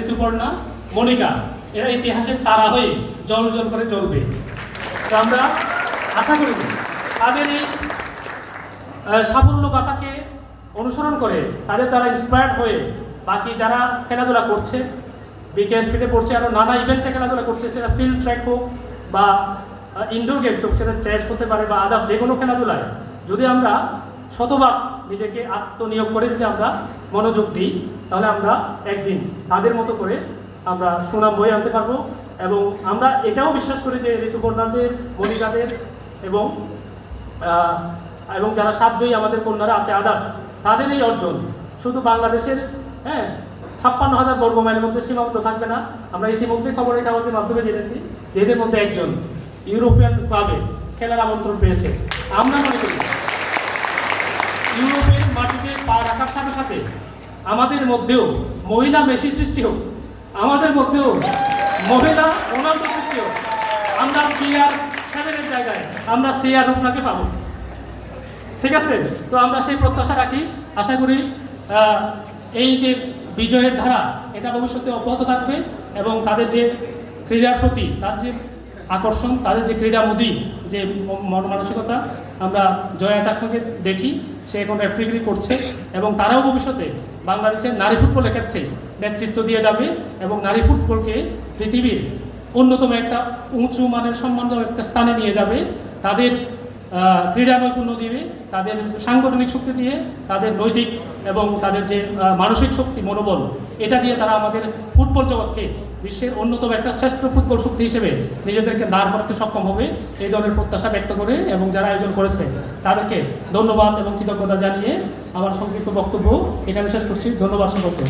ঋতুপর্ণা, মনিকা, এরা ইতিহাসের তারা হয়ে জল জল করে জ্বলবে তো আমরা আশা করি তাদের এই সাফল্য গাথাকে অনুসরণ করে তাদের তারা ইন্সপায়ার্ড হয়ে বাকি যারা খেলাধুলা করছে, বিকেএসপিতে পড়ছে আরও নানা ইভেন্টে খেলাধুলা করছে, সেটা ফিল্ড ট্র্যাক হোক বা ইনডোর গেমস হোক, সেটা চেস হতে পারে বা আদার্স যে কোনো খেলাধুলায়। যদি আমরা শতভাগ নিজেকে আত্মনিয়োগ করে যদি আমরা মনোযোগ দিই, তাহলে আমরা একদিন তাদের মতো করে আমরা সুনাম বয়ে আনতে পারব এবং আমরা এটাও বিশ্বাস করি যে ঋতুপর্ণাদের মনিকাদের এবং এবং যারা সাতজয়ী আমাদের কন্যারা আছে আদার্স তাদের এই অর্জন। শুধু বাংলাদেশের হ্যাঁ ছাপ্পান্ন হাজার বর্গ মাইলের মধ্যে সীমাবদ্ধ থাকবে না। আমরা ইতিমধ্যে খবরের কাগজের মাধ্যমে জেনেছি যে এদের মধ্যে একজন ইউরোপিয়ান ক্লাবে খেলার আমন্ত্রণ পেয়েছে। আমরা মনে করি ইউরোপের মাটিতে পা রাখার সাথে সাথে আমাদের মধ্যেও মহিলা মেসি সৃষ্টি হোক, আমাদের মধ্যেও মহিলা রোনাল্ডো সৃষ্টি হোক, আমরা সিআর সেভেনের জায়গায়, আমরা সিআর রূপনাকে পাবো। ঠিক আছে? তো আমরা সেই প্রত্যাশা রাখি। আশা করি এই যে বিজয়ের ধারা, এটা ভবিষ্যতে অব্যাহত থাকবে এবং তাদের যে ক্রীড়ার প্রতি, তার যে আকর্ষণ, তাদের যে ক্রীড়ামোদী, যে মন মানসিকতা আমরা জয়া চাকমাকে দেখি, সে এখন রেফ্রিগরি করছে এবং তারাও ভবিষ্যতে বাংলাদেশের নারী ফুটবলের ক্ষেত্রে নেতৃত্ব দিয়ে যাবে এবং নারী ফুটবলকে পৃথিবীর অন্যতম একটা উঁচু মানের সম্মানজনক একটা স্থানে নিয়ে যাবে। তাদের ক্রীড়া নৈপুণ্য দিবে তাদের সাংগঠনিক শক্তি দিয়ে, তাদের নৈতিক এবং তাদের যে মানসিক শক্তি, মনোবল এটা দিয়ে তারা আমাদের ফুটবল জগৎকে বিশ্বের অন্যতম একটা শ্রেষ্ঠ ফুটবল শক্তি হিসেবে নিজেদেরকে দাঁড় করাতে সক্ষম হবে, এই ধরনের প্রত্যাশা ব্যক্ত করে এবং যারা আয়োজন করেছে, তাদেরকে ধন্যবাদ এবং কৃতজ্ঞতা জানিয়ে আমার সংক্ষিপ্ত বক্তব্য এখানে শেষ করছি। ধন্যবাদ সকলকে।